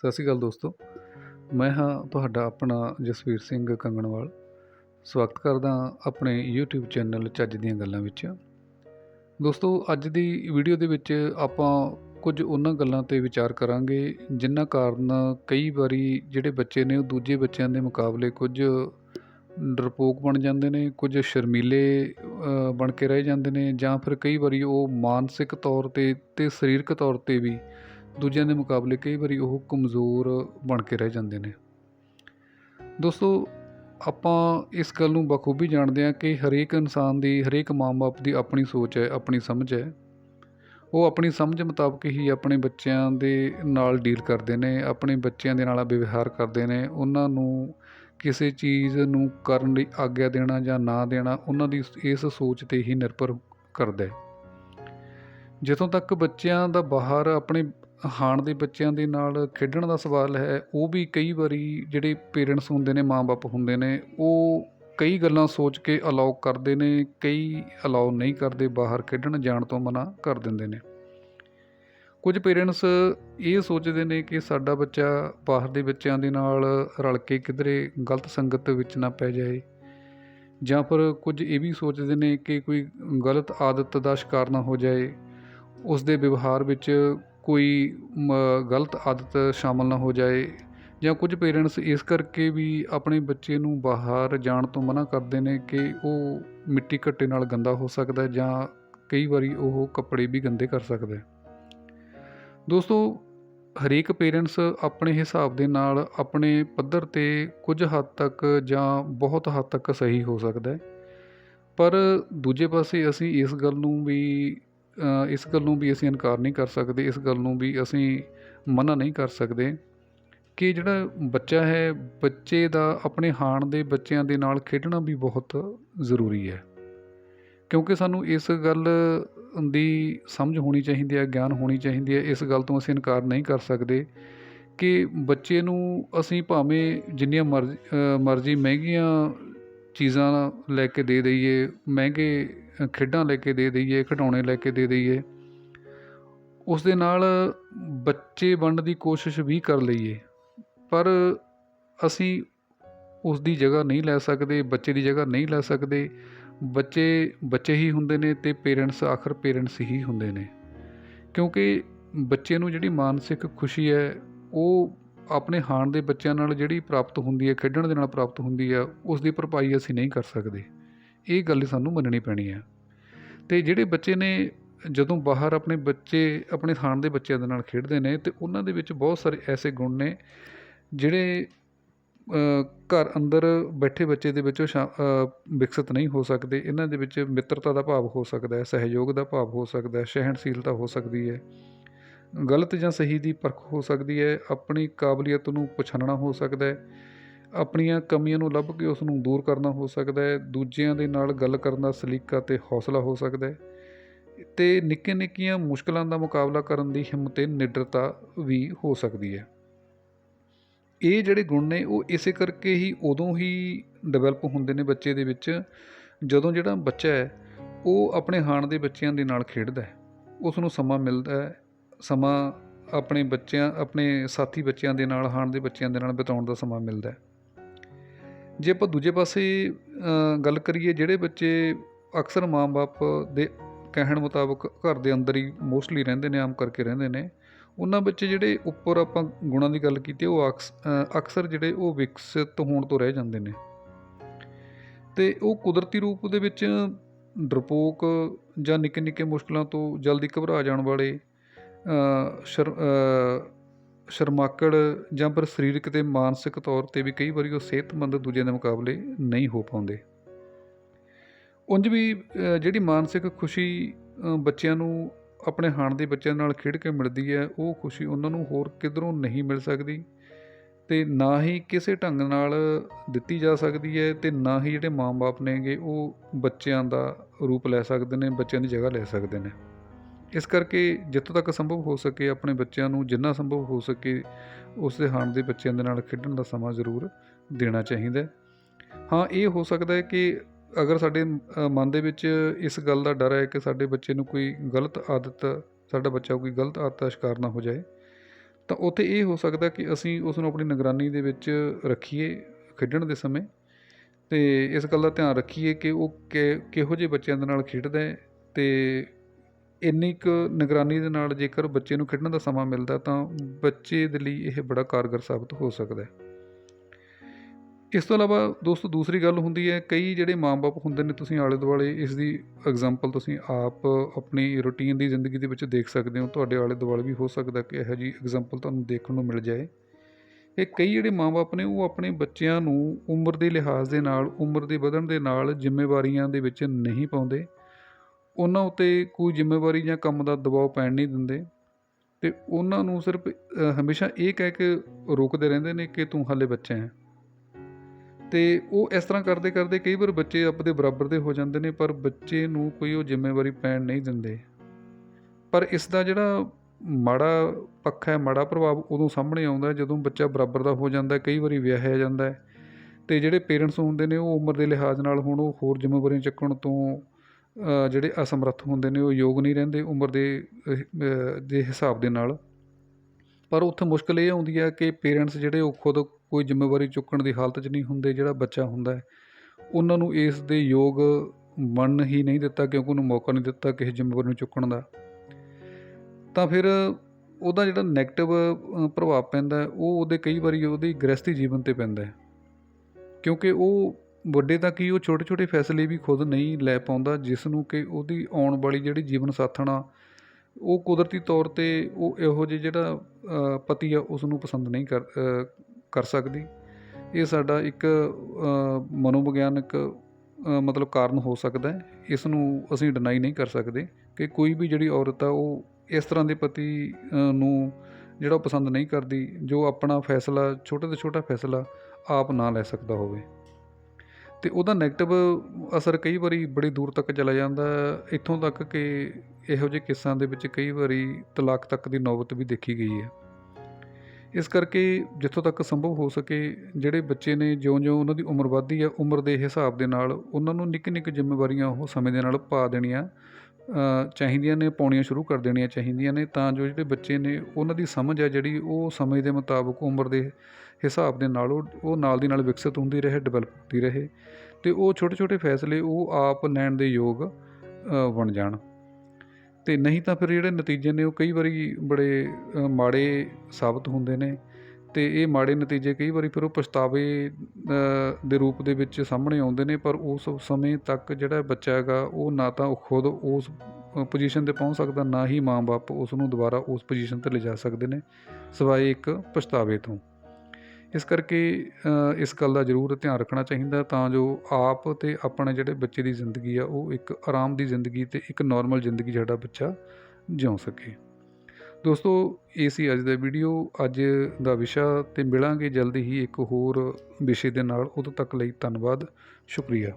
ਸਤਿ ਸ਼੍ਰੀ ਅਕਾਲ ਦੋਸਤੋ। ਮੈਂ ਹਾਂ ਤੁਹਾਡਾ ਆਪਣਾ ਜਸਵੀਰ ਸਿੰਘ ਕੰਗਣਵਾਲ। ਸਵਾਗਤ ਕਰਦਾ ਆਪਣੇ YouTube ਚੈਨਲ ਚੱਜ ਦੀਆਂ ਗੱਲਾਂ ਵਿੱਚ। ਦੋਸਤੋ, ਅੱਜ ਦੀ ਵੀਡੀਓ ਦੇ ਵਿੱਚ ਆਪਾਂ ਕੁਝ ਉਹਨਾਂ ਗੱਲਾਂ ਤੇ ਵਿਚਾਰ ਕਰਾਂਗੇ, ਜਿਨ੍ਹਾਂ ਕਾਰਨ ਕਈ ਵਾਰੀ ਜਿਹੜੇ ਬੱਚੇ ਨੇ ਉਹ ਦੂਜੇ ਬੱਚਿਆਂ ਦੇ ਮੁਕਾਬਲੇ ਕੁਝ ਡਰਪੋਕ ਬਣ ਜਾਂਦੇ ਨੇ, ਕੁਝ ਸ਼ਰਮੀਲੇ ਬਣ ਕੇ ਰਹਿ ਜਾਂਦੇ ਨੇ ਜਾਂ ਫਿਰ ਕਈ ਵਾਰੀ ਉਹ ਮਾਨਸਿਕ ਤੌਰ ਤੇ ਤੇ ਸਰੀਰਕ ਤੌਰ ਤੇ ਵੀ ਦੂਜਿਆਂ ਦੇ ਮੁਕਾਬਲੇ ਕਈ ਵਾਰੀ ਉਹ ਕਮਜ਼ੋਰ ਬਣ ਕੇ ਰਹਿ ਜਾਂਦੇ ਨੇ। ਦੋਸਤੋ, ਆਪਾਂ ਇਸ ਗੱਲ ਨੂੰ ਬਖੂਬੀ ਜਾਣਦੇ ਹਾਂ ਕਿ ਹਰੇਕ ਇਨਸਾਨ ਦੀ, ਹਰੇਕ ਮਾਂ-ਬਾਪ ਦੀ ਆਪਣੀ ਸੋਚ ਹੈ, ਆਪਣੀ ਸਮਝ ਹੈ। ਉਹ ਆਪਣੀ ਸਮਝ ਮੁਤਾਬਕ ਹੀ ਆਪਣੇ ਬੱਚਿਆਂ ਦੇ ਨਾਲ ਡੀਲ ਕਰਦੇ ਨੇ, ਆਪਣੇ ਬੱਚਿਆਂ ਦੇ ਨਾਲ ਵਿਵਹਾਰ ਕਰਦੇ ਨੇ। ਉਹਨਾਂ ਨੂੰ ਕਿਸੇ ਚੀਜ਼ ਨੂੰ ਕਰਨ ਲਈ ਆਗਿਆ ਦੇਣਾ ਜਾਂ ਨਾ ਦੇਣਾ, ਉਹਨਾਂ ਦੀ ਇਸ ਸੋਚ ਤੇ ਹੀ ਨਿਰਭਰ ਕਰਦਾ ਹੈ। ਜਿੱਥੋਂ ਤੱਕ ਬੱਚਿਆਂ ਦਾ ਬਾਹਰ ਆਪਣੇ ਹਾਣ ਦੇ ਬੱਚਿਆਂ ਦੇ ਨਾਲ ਖੇਡਣ ਦਾ ਸਵਾਲ ਹੈ, ਉਹ ਵੀ ਕਈ ਵਾਰੀ ਜਿਹੜੇ ਪੇਰੈਂਟਸ ਹੁੰਦੇ ਨੇ, ਮਾਂ-ਬਾਪ ਹੁੰਦੇ ਨੇ, ਉਹ ਕਈ ਗੱਲਾਂ ਸੋਚ ਕੇ ਅਲਾਉ ਕਰਦੇ ਨੇ, ਕਈ ਅਲਾਉ ਨਹੀਂ ਕਰਦੇ, ਬਾਹਰ ਖੇਡਣ ਜਾਣ ਤੋਂ ਮਨਾ ਕਰ ਦਿੰਦੇ ਨੇ। ਕੁਝ ਪੇਰੈਂਟਸ ਇਹ ਸੋਚਦੇ ਨੇ ਕਿ ਸਾਡਾ ਬੱਚਾ ਬਾਹਰ ਦੇ ਬੱਚਿਆਂ ਦੇ ਨਾਲ ਰਲ ਕੇ ਕਿਧਰੇ ਗਲਤ ਸੰਗਤ ਵਿੱਚ ਨਾ ਪੈ ਜਾਏ ਜਾਂ ਫਿਰ ਕੁਝ ਇਹ ਵੀ ਸੋਚਦੇ ਨੇ ਕਿ ਕੋਈ ਗਲਤ ਆਦਤ ਦਾ ਸ਼ਿਕਾਰ ਨਾ ਹੋ ਜਾਏ ਉਸ ਦੇ ਵਿਵਹਾਰ ਵਿੱਚ ਕੋਈ, ਮ- ਗਲਤ ਆਦਤ ਸ਼ਾਮਲ ਨਾ ਹੋ ਜਾਏ ਜਾਂ ਕੁਝ ਪੇਰੈਂਟਸ ਇਸ ਕਰਕੇ ਵੀ ਆਪਣੇ ਬੱਚੇ ਨੂੰ ਬਾਹਰ ਜਾਣ ਤੋਂ ਮਨਾ ਕਰਦੇ ਨੇ ਕਿ ਉਹ ਮਿੱਟੀ ਘੱਟੇ ਨਾਲ ਗੰਦਾ ਹੋ ਸਕਦਾ ਜਾਂ ਕਈ ਵਾਰੀ ਉਹ ਕੱਪੜੇ ਵੀ ਗੰਦੇ ਕਰ ਸਕਦਾ ਦੋਸਤੋ, ਹਰੇਕ ਪੇਰੈਂਟਸ ਆਪਣੇ ਹਿਸਾਬ ਦੇ ਨਾਲ ਆਪਣੇ ਪੱਧਰ ਤੇ ਕੁਝ ਹੱਦ ਤੱਕ ਜਾਂ ਬਹੁਤ ਹੱਦ ਤੱਕ ਸਹੀ ਹੋ ਸਕਦਾ ਹੈ। ਪਰ ਦੂਜੇ ਪਾਸੇ ਅਸੀਂ ਇਸ ਗੱਲ ਨੂੰ ਵੀ ਇਸ ਗੱਲ ਨੂੰ ਵੀ ਅਸੀਂ ਇਨਕਾਰ ਨਹੀਂ ਕਰ ਸਕਦੇ, ਇਸ ਗੱਲ ਨੂੰ ਵੀ ਅਸੀਂ ਮਨਾ ਨਹੀਂ ਕਰ ਸਕਦੇ ਕਿ ਜਿਹੜਾ ਬੱਚਾ ਹੈ, ਬੱਚੇ ਦਾ ਆਪਣੇ ਹਾਣ ਦੇ ਬੱਚਿਆਂ ਦੇ ਨਾਲ ਖੇਡਣਾ ਵੀ ਬਹੁਤ ਜ਼ਰੂਰੀ ਹੈ। ਕਿਉਂਕਿ ਸਾਨੂੰ ਇਸ ਗੱਲ ਦੀ ਸਮਝ ਹੋਣੀ ਚਾਹੀਦੀ ਹੈ, ਗਿਆਨ ਹੋਣੀ ਚਾਹੀਦੀ ਹੈ, ਇਸ ਗੱਲ ਤੋਂ ਅਸੀਂ ਇਨਕਾਰ ਨਹੀਂ ਕਰ ਸਕਦੇ ਕਿ ਬੱਚੇ ਨੂੰ ਅਸੀਂ ਭਾਵੇਂ ਜਿੰਨੀਆਂ ਮਰਜ਼ੀ ਮਰਜ਼ੀ ਮਹਿੰਗੀਆਂ ਚੀਜ਼ਾਂ ਲੈ ਕੇ ਦੇ ਦਈਏ, ਮਹਿੰਗੇ ਖੇਡਾਂ ਲੈ ਕੇ ਦੇ ਦਈਏ, ਖਿਡੌਣੇ ਲੈ ਕੇ ਦੇ ਦਈਏ। ਉਸ ਦੇ ਨਾਲ ਬੱਚੇ ਬਣਨ ਦੀ ਕੋਸ਼ਿਸ਼ ਵੀ ਕਰ ਲਈਏ। ਪਰ ਅਸੀਂ ਉਸ ਦੀ ਜਗ੍ਹਾ ਨਹੀਂ ਲੈ ਸਕਦੇ, ਬੱਚੇ ਦੀ ਜਗ੍ਹਾ ਨਹੀਂ ਲੈ ਸਕਦੇ। ਬੱਚੇ ਬੱਚੇ ਹੀ ਹੁੰਦੇ ਨੇ ਤੇ ਪੇਰੈਂਟਸ ਆਖਰ ਪੇਰੈਂਟਸ ਹੀ ਹੁੰਦੇ ਨੇ। ਕਿਉਂਕਿ ਬੱਚੇ ਨੂੰ ਜਿਹੜੀ ਮਾਨਸਿਕ ਖੁਸ਼ੀ ਹੈ, ਉਹ ਆਪਣੇ ਹਾਣ ਦੇ ਬੱਚਿਆਂ ਨਾਲ ਜਿਹੜੀ ਪ੍ਰਾਪਤ ਹੁੰਦੀ ਹੈ, ਖੇਡਣ ਦੇ ਨਾਲ ਪ੍ਰਾਪਤ ਹੁੰਦੀ ਹੈ, ਉਸ ਦੀ ਭਰਪਾਈ ਅਸੀਂ ਨਹੀਂ ਕਰ ਸਕਦੇ। ਇਹ ਗੱਲ ਸਾਨੂੰ ਮੰਨਣੀ ਪੈਣੀ ਹੈ। ਅਤੇ ਜਿਹੜੇ ਬੱਚੇ ਨੇ ਜਦੋਂ ਬਾਹਰ ਆਪਣੇ ਬੱਚੇ, ਆਪਣੇ ਥਾਣ ਦੇ ਬੱਚਿਆਂ ਦੇ ਨਾਲ ਖੇਡਦੇ ਨੇ ਅਤੇ ਉਹਨਾਂ ਦੇ ਵਿੱਚ ਬਹੁਤ ਸਾਰੇ ਐਸੇ ਗੁਣ ਨੇ ਜਿਹੜੇ ਘਰ ਅੰਦਰ ਬੈਠੇ ਬੱਚੇ ਦੇ ਵਿੱਚੋਂ ਸ਼ਾ- ਵਿਕਸਿਤ ਨਹੀਂ ਹੋ ਸਕਦੇ। ਇਹਨਾਂ ਦੇ ਵਿੱਚ ਮਿੱਤਰਤਾ ਦਾ ਭਾਵ ਹੋ ਸਕਦਾ ਹੈ, ਸਹਿਯੋਗ ਦਾ ਭਾਵ ਹੋ ਸਕਦਾ ਹੈ, ਸਹਿਣਸ਼ੀਲਤਾ ਹੋ ਸਕਦੀ ਹੈ। ਗਲਤ ਜਾਂ ਸਹੀ ਦੀ ਪਰਖ ਹੋ ਸਕਦੀ ਹੈ, ਆਪਣੀ ਕਾਬਲੀਅਤ ਨੂੰ ਪਛਾਣਨਾ ਹੋ ਸਕਦਾ ਹੈ। ਆਪਣੀਆਂ ਕਮੀਆਂ ਨੂੰ ਲੱਭ ਕੇ ਉਸ ਨੂੰ ਦੂਰ ਕਰਨਾ ਹੋ ਸਕਦਾ ਹੈ, ਦੂਜਿਆਂ ਦੇ ਨਾਲ ਗੱਲ ਕਰਨ ਦਾ ਸਲੀਕਾ ਤੇ ਹੌਸਲਾ ਹੋ ਸਕਦਾ ਹੈ ਤੇ ਨਿੱਕੀਆਂ ਨਿੱਕੀਆਂ ਮੁਸ਼ਕਲਾਂ ਦਾ ਮੁਕਾਬਲਾ ਕਰਨ ਦੀ ਹਿੰਮਤ ਤੇ ਨਿਡਰਤਾ ਵੀ ਹੋ ਸਕਦੀ ਹੈ। ਇਹ ਜਿਹੜੇ ਗੁਣ ਨੇ, ਉਹ ਇਸੇ ਕਰਕੇ ਹੀ ਉਦੋਂ ਹੀ ਡਿਵੈਲਪ ਹੁੰਦੇ ਨੇ ਬੱਚੇ ਦੇ ਵਿੱਚ, ਜਦੋਂ ਜਿਹੜਾ ਬੱਚਾ ਹੈ, ਉਹ ਆਪਣੇ ਹਾਣ ਦੇ ਬੱਚਿਆਂ ਦੇ ਨਾਲ ਖੇਡਦਾ ਹੈ। ਉਸ ਨੂੰ ਸਮਾਂ ਮਿਲਦਾ ਹੈ, ਸਮਾਂ ਆਪਣੇ ਬੱਚਿਆਂ, ਆਪਣੇ ਸਾਥੀ ਬੱਚਿਆਂ ਦੇ ਨਾਲ, ਹਾਣ ਦੇ ਬੱਚਿਆਂ ਦੇ ਨਾਲ ਬਿਤਾਉਣ ਦਾ ਸਮਾਂ ਮਿਲਦਾ ਹੈ। ਜੇ ਆਪਾਂ ਦੂਜੇ ਪਾਸੇ ਗੱਲ ਕਰੀਏ ਜਿਹੜੇ ਬੱਚੇ ਅਕਸਰ ਮਾਂ-ਬਾਪ ਦੇ ਕਹਿਣ ਮੁਤਾਬਕ ਘਰ ਦੇ ਅੰਦਰ ਹੀ ਮੋਸਟਲੀ ਰਹਿੰਦੇ ਨੇ, ਆਮ ਕਰਕੇ ਰਹਿੰਦੇ ਨੇ, ਉਹਨਾਂ ਬੱਚੇ ਜਿਹੜੇ ਉੱਪਰ ਆਪਾਂ ਗੁਣਾਂ ਦੀ ਗੱਲ ਕੀਤੀ, ਉਹ ਅਕਸ- ਅਕਸਰ ਜਿਹੜੇ ਉਹ ਵਿਕਸਿਤ ਹੋਣ ਤੋਂ ਰਹਿ ਜਾਂਦੇ ਨੇ। ਤੇ ਉਹ ਕੁਦਰਤੀ ਰੂਪ ਦੇ ਵਿੱਚ ਡਰਪੋਕ ਜਾਂ ਨਿੱਕੇ ਨਿੱਕੇ ਮੁਸ਼ਕਲਾਂ ਤੋਂ ਜਲਦੀ ਘਬਰਾ ਜਾਣ ਵਾਲੇ ਸ਼ਰ ਸ਼ਰਮਾਕੜ ਜਾਂ ਪਰ ਸਰੀਰਕ ਅਤੇ ਮਾਨਸਿਕ ਤੌਰ ਤੇ ਵੀ ਕਈ ਵਾਰੀ ਉਹ ਸਿਹਤਮੰਦ ਦੂਜਿਆਂ ਦੇ ਮੁਕਾਬਲੇ ਨਹੀਂ ਹੋ ਪਾਉਂਦੇ। ਉਂਝ ਵੀ ਜਿਹੜੀ ਮਾਨਸਿਕ ਖੁਸ਼ੀ ਬੱਚਿਆਂ ਨੂੰ ਆਪਣੇ ਹਾਣ ਦੇ ਬੱਚਿਆਂ ਨਾਲ ਖੇਡ ਕੇ ਮਿਲਦੀ ਹੈ, ਉਹ ਖੁਸ਼ੀ ਉਹਨਾਂ ਨੂੰ ਹੋਰ ਕਿਧਰੋਂ ਨਹੀਂ ਮਿਲ ਸਕਦੀ ਤੇ ਨਾ ਹੀ ਕਿਸੇ ਢੰਗ ਨਾਲ ਦਿੱਤੀ ਜਾ ਸਕਦੀ ਹੈ ਤੇ ਨਾ ਹੀ ਜਿਹੜੇ ਮਾਂ-ਬਾਪ ਨੇਗੇ, ਉਹ ਬੱਚਿਆਂ ਦਾ ਰੂਪ ਲੈ ਸਕਦੇ ਨੇ, ਬੱਚਿਆਂ ਦੀ ਜਗ੍ਹਾ ਲੈ ਸਕਦੇ ਨੇ। ਇਸ ਕਰਕੇ ਜਿੱਥੋਂ ਤੱਕ ਸੰਭਵ ਹੋ ਸਕੇ ਆਪਣੇ ਬੱਚਿਆਂ ਨੂੰ ਜਿੰਨਾ ਸੰਭਵ ਹੋ ਸਕੇ ਉਸ ਦੇ ਹਾਣ ਦੇ ਬੱਚਿਆਂ ਦੇ ਨਾਲ ਖੇਡਣ ਦਾ ਸਮਾਂ ਜ਼ਰੂਰ ਦੇਣਾ ਚਾਹੀਦਾ ਹਾਂ। ਇਹ ਹੋ ਸਕਦਾ ਹੈ ਕਿ ਅਗਰ ਸਾਡੇ ਮਨ ਦੇ ਵਿੱਚ ਇਸ ਗੱਲ ਦਾ ਡਰ ਹੈ ਕਿ ਸਾਡੇ ਬੱਚੇ ਨੂੰ ਕੋਈ ਗਲਤ ਆਦਤ, ਸਾਡਾ ਬੱਚਾ ਕੋਈ ਗਲਤ ਆਦਤ ਦਾ ਸ਼ਿਕਾਰ ਨਾ ਹੋ ਜਾਏ, ਤਾਂ ਉੱਥੇ ਇਹ ਹੋ ਸਕਦਾ ਕਿ ਅਸੀਂ ਉਸ ਨੂੰ ਆਪਣੀ ਨਿਗਰਾਨੀ ਦੇ ਵਿੱਚ ਰੱਖੀਏ ਖੇਡਣ ਦੇ ਸਮੇਂ ਅਤੇ ਇਸ ਗੱਲ ਦਾ ਧਿਆਨ ਰੱਖੀਏ ਕਿ ਉਹ ਕਿਹੋ ਜਿਹੇ ਬੱਚਿਆਂ ਦੇ ਨਾਲ ਖੇਡਦਾ ਹੈ ਅਤੇ ਇੰਨੀ ਕੁ ਨਿਗਰਾਨੀ ਦੇ ਨਾਲ ਜੇਕਰ ਬੱਚੇ ਨੂੰ ਖੇਡਣ ਦਾ ਸਮਾਂ ਮਿਲਦਾ ਤਾਂ ਬੱਚੇ ਦੇ ਲਈ ਇਹ ਬੜਾ ਕਾਰਗਰ ਸਾਬਤ ਹੋ ਸਕਦਾ ਹੈ। ਇਸ ਤੋਂ ਇਲਾਵਾ ਦੋਸਤੋ ਦੂਸਰੀ ਗੱਲ ਹੁੰਦੀ ਹੈ, ਕਈ ਜਿਹੜੇ ਮਾਂ-ਬਾਪ ਹੁੰਦੇ ਨੇ, ਤੁਸੀਂ ਆਲੇ ਦੁਆਲੇ ਇਸ ਦੀ ਐਗਜ਼ਾਮਪਲ ਤੁਸੀਂ ਆਪ ਆਪਣੀ ਰੂਟੀਨ ਦੀ ਜ਼ਿੰਦਗੀ ਦੇ ਵਿੱਚ ਦੇਖ ਸਕਦੇ ਹੋ। ਤੁਹਾਡੇ ਆਲੇ ਦੁਆਲੇ ਵੀ ਹੋ ਸਕਦਾ ਕਿ ਇਹੋ ਜਿਹੀ ਐਗਜ਼ਾਮਪਲ ਤੁਹਾਨੂੰ ਦੇਖਣ ਨੂੰ ਮਿਲ ਜਾਏ। ਇਹ ਕਈ ਜਿਹੜੇ ਮਾਂ-ਬਾਪ ਨੇ, ਉਹ ਆਪਣੇ ਬੱਚਿਆਂ ਨੂੰ ਉਮਰ ਦੇ ਲਿਹਾਜ਼ ਦੇ ਨਾਲ, ਉਮਰ ਦੇ ਵਧਣ ਦੇ ਨਾਲ ਜ਼ਿੰਮੇਵਾਰੀਆਂ ਦੇ ਵਿੱਚ ਨਹੀਂ ਪਾਉਂਦੇ। ਉਹਨਾਂ ਉੱਤੇ ਕੋਈ ਜ਼ਿੰਮੇਵਾਰੀ ਜਾਂ ਕੰਮ ਦਾ ਦਬਾਅ ਪੈਣ ਨਹੀਂ ਦਿੰਦੇ। ਅਤੇ ਉਹਨਾਂ ਨੂੰ ਸਿਰਫ ਹਮੇਸ਼ਾ ਇਹ ਕਹਿ ਕੇ ਰੋਕਦੇ ਰਹਿੰਦੇ ਨੇ ਕਿ ਤੂੰ ਹਾਲੇ ਬੱਚਾ ਹੈ। ਅਤੇ ਉਹ ਇਸ ਤਰ੍ਹਾਂ ਕਰਦੇ ਕਰਦੇ ਕਈ ਵਾਰ ਬੱਚੇ ਆਪਦੇ ਬਰਾਬਰ ਦੇ ਹੋ ਜਾਂਦੇ ਨੇ, ਪਰ ਬੱਚੇ ਨੂੰ ਕੋਈ ਉਹ ਜ਼ਿੰਮੇਵਾਰੀ ਪੈਣ ਨਹੀਂ ਦਿੰਦੇ। ਪਰ ਇਸ ਦਾ ਜਿਹੜਾ ਮਾੜਾ ਪੱਖ ਹੈ, ਮਾੜਾ ਪ੍ਰਭਾਵ ਉਦੋਂ ਸਾਹਮਣੇ ਆਉਂਦਾ ਜਦੋਂ ਬੱਚਾ ਬਰਾਬਰ ਦਾ ਹੋ ਜਾਂਦਾ ਕਈ ਵਾਰੀ ਵਿਆਹਿਆ ਜਾਂਦਾ ਹੈ। ਅਤੇ ਜਿਹੜੇ ਪੇਰੈਂਟਸ ਹੁੰਦੇ ਨੇ, ਉਹ ਉਮਰ ਦੇ ਲਿਹਾਜ਼ ਨਾਲ ਹੁਣ ਉਹ ਹੋਰ ਜ਼ਿੰਮੇਵਾਰੀਆਂ ਚੱਕਣ ਤੋਂ ਜਿਹੜੇ ਅਸਮਰੱਥ ਹੁੰਦੇ ਨੇ, ਉਹ ਯੋਗ ਨਹੀਂ ਰਹਿੰਦੇ ਉਮਰ ਦੇ ਦੇ ਹਿਸਾਬ ਦੇ ਨਾਲ। ਪਰ ਉੱਥੇ ਮੁਸ਼ਕਲ ਇਹ ਆਉਂਦੀ ਹੈ ਕਿ ਪੇਰੈਂਟਸ ਜਿਹੜੇ ਉਹ ਖੁਦ ਕੋਈ ਜ਼ਿੰਮੇਵਾਰੀ ਚੁੱਕਣ ਦੀ ਹਾਲਤ 'ਚ ਨਹੀਂ ਹੁੰਦੇ, ਜਿਹੜਾ ਬੱਚਾ ਹੁੰਦਾ ਹੈ। ਉਹਨਾਂ ਨੂੰ ਇਸ ਦੇ ਯੋਗ ਮੰਨ ਹੀ ਨਹੀਂ ਦਿੱਤਾ, ਕਿਉਂਕਿ ਉਹਨੂੰ ਮੌਕਾ ਨਹੀਂ ਦਿੱਤਾ ਕਿਸੇ ਜ਼ਿੰਮੇਵਾਰੀ ਨੂੰ ਚੁੱਕਣ ਦਾ। ਤਾਂ ਫਿਰ ਉਹਦਾ ਜਿਹੜਾ ਨੈਗੇਟਿਵ ਪ੍ਰਭਾਵ ਪੈਂਦਾ ਉਹ ਉਹਦੇ ਕਈ ਵਾਰੀ ਉਹਦੀ ਗ੍ਰਸਤੀ ਜੀਵਨ 'ਤੇ ਪੈਂਦਾ ਹੈ। ਕਿਉਂਕਿ ਉਹ ਵੱਡੇ ਤਾਂ ਕੀ, ਉਹ ਛੋਟੇ ਛੋਟੇ ਫੈਸਲੇ ਵੀ ਖੁਦ ਨਹੀਂ ਲੈ ਪਾਉਂਦਾ ਜਿਸ ਨੂੰ ਕਿ ਉਹਦੀ ਆਉਣ ਵਾਲੀ ਜਿਹੜੀ ਜੀਵਨ ਸਾਥਣ ਆ, ਉਹ ਕੁਦਰਤੀ ਤੌਰ 'ਤੇ ਉਹ ਇਹੋ ਜਿਹੇ ਜਿਹੜਾ ਪਤੀ ਆ ਉਸ ਨੂੰ ਪਸੰਦ ਨਹੀਂ ਕਰ ਕਰ ਸਕਦੀ। ਇਹ ਸਾਡਾ ਇੱਕ ਮਨੋਵਿਗਿਆਨਕ ਮਤਲਬ ਕਾਰਨ ਹੋ ਸਕਦਾ ਹੈ। ਇਸ ਨੂੰ ਅਸੀਂ ਡਿਨਾਈ ਨਹੀਂ ਕਰ ਸਕਦੇ ਕਿ ਕੋਈ ਵੀ ਜਿਹੜੀ ਔਰਤ ਆ, ਉਹ ਇਸ ਤਰ੍ਹਾਂ ਦੇ ਪਤੀ ਨੂੰ ਜਿਹੜਾ ਉਹ ਪਸੰਦ ਨਹੀਂ ਕਰਦੀ, ਜੋ ਆਪਣਾ ਫੈਸਲਾ, ਛੋਟੇ ਤੋਂ ਛੋਟਾ ਫੈਸਲਾ ਆਪ ਨਾ ਲੈ ਸਕਦਾ ਹੋਵੇ। ਅਤੇ ਉਹਦਾ ਨੈਗੇਟਿਵ ਅਸਰ ਕਈ ਵਾਰੀ ਬੜੀ ਦੂਰ ਤੱਕ ਚਲਾ ਜਾਂਦਾ ਇੱਥੋਂ ਤੱਕ ਕਿ ਇਹੋ ਜਿਹੇ ਕੇਸਾਂ ਦੇ ਵਿੱਚ ਕਈ ਵਾਰੀ ਤਲਾਕ ਤੱਕ ਦੀ ਨੌਬਤ ਵੀ ਦੇਖੀ ਗਈ ਹੈ। ਇਸ ਕਰਕੇ ਜਿੱਥੋਂ ਤੱਕ ਸੰਭਵ ਹੋ ਸਕੇ, ਜਿਹੜੇ ਬੱਚੇ ਨੇ ਜਿਉਂ-ਜਿਉਂ ਉਹਨਾਂ ਦੀ ਉਮਰ ਵੱਧਦੀ ਹੈ, ਉਮਰ ਦੇ ਹਿਸਾਬ ਦੇ ਨਾਲ ਉਹਨਾਂ ਨੂੰ ਨਿੱਕੀ ਨਿੱਕੀ ਜ਼ਿੰਮੇਵਾਰੀਆਂ ਉਹ ਸਮੇਂ ਦੇ ਨਾਲ ਪਾ ਦੇਣੀਆਂ। ਚਾਹੀਦੀਆਂ ਨੇ, ਪਾਉਣੀਆਂ ਸ਼ੁਰੂ ਕਰ ਦੇਣੀਆਂ ਚਾਹੀਦੀਆਂ ਨੇ ਤਾਂ ਜੋ ਜਿਹੜੇ ਬੱਚੇ ਨੇ ਉਹਨਾਂ ਦੀ ਸਮਝ ਹੈ ਜਿਹੜੀ ਉਹ ਸਮੇਂ ਦੇ ਮੁਤਾਬਕ ਉਮਰ ਦੇ ਹਿਸਾਬ ਦੇ ਨਾਲ ਉਹ ਉਹ ਨਾਲ ਦੀ ਨਾਲ ਵਿਕਸਿਤ ਹੁੰਦੀ ਰਹੇ ਡਿਵੈਲਪ ਹੁੰਦੀ ਰਹੇ ਅਤੇ ਉਹ ਛੋਟੇ ਛੋਟੇ ਫੈਸਲੇ ਉਹ ਆਪ ਲੈਣ ਦੇ ਯੋਗ ਬਣ ਜਾਣ। ਅਤੇ ਨਹੀਂ ਤਾਂ ਫਿਰ ਜਿਹੜੇ ਨਤੀਜੇ ਨੇ ਉਹ ਕਈ ਵਾਰੀ ਬੜੇ ਮਾੜੇ ਸਾਬਤ ਹੁੰਦੇ ਨੇ। ਅਤੇ ਇਹ ਮਾੜੇ ਨਤੀਜੇ ਕਈ ਵਾਰੀ ਫਿਰ ਉਹ ਪਛਤਾਵੇ ਦੇ ਰੂਪ ਦੇ ਵਿੱਚ ਸਾਹਮਣੇ ਆਉਂਦੇ ਨੇ, ਪਰ ਉਸ ਸਮੇਂ ਤੱਕ ਜਿਹੜਾ ਬੱਚਾ ਹੈਗਾ, ਉਹ ਨਾ ਤਾਂ ਉਹ ਖੁਦ ਉਸ ਪੋਜੀਸ਼ਨ 'ਤੇ ਪਹੁੰਚ ਸਕਦਾ, ਨਾ ਹੀ ਮਾਂ-ਬਾਪ ਉਸ ਨੂੰ ਦੁਬਾਰਾ ਉਸ ਪੋਜੀਸ਼ਨ 'ਤੇ ਲਿਜਾ ਸਕਦੇ ਨੇ, ਸਿਵਾਏ ਇੱਕ ਪਛਤਾਵੇ ਤੋਂ। ਇਸ ਕਰਕੇ ਇਸ ਗੱਲ ਦਾ ਜ਼ਰੂਰ ਧਿਆਨ ਰੱਖਣਾ ਚਾਹੀਦਾ, ਤਾਂ ਜੋ ਆਪ ਅਤੇ ਆਪਣੇ ਜਿਹੜੇ ਬੱਚੇ ਦੀ ਜ਼ਿੰਦਗੀ ਆ, ਉਹ ਇੱਕ ਆਰਾਮ ਦੀ ਜ਼ਿੰਦਗੀ ਅਤੇ ਇੱਕ ਨਾਰਮਲ ਜ਼ਿੰਦਗੀ ਜਿਹੜਾ ਬੱਚਾ ਜਿਉ ਸਕੇ। ਦੋਸਤੋ, ਇਹ ਸੀ ਅੱਜ ਦਾ ਵੀਡੀਓ। ਅੱਜ ਦਾ ਵਿਸ਼ਾ ਤੇ ਮਿਲਾਂਗੇ ਜਲਦੀ ਹੀ ਇੱਕ ਹੋਰ ਵਿਸ਼ੇ ਦੇ ਨਾਲ। ਉਦੋਂ ਤੱਕ ਲਈ ਧੰਨਵਾਦ। ਸ਼ੁਕਰੀਆ।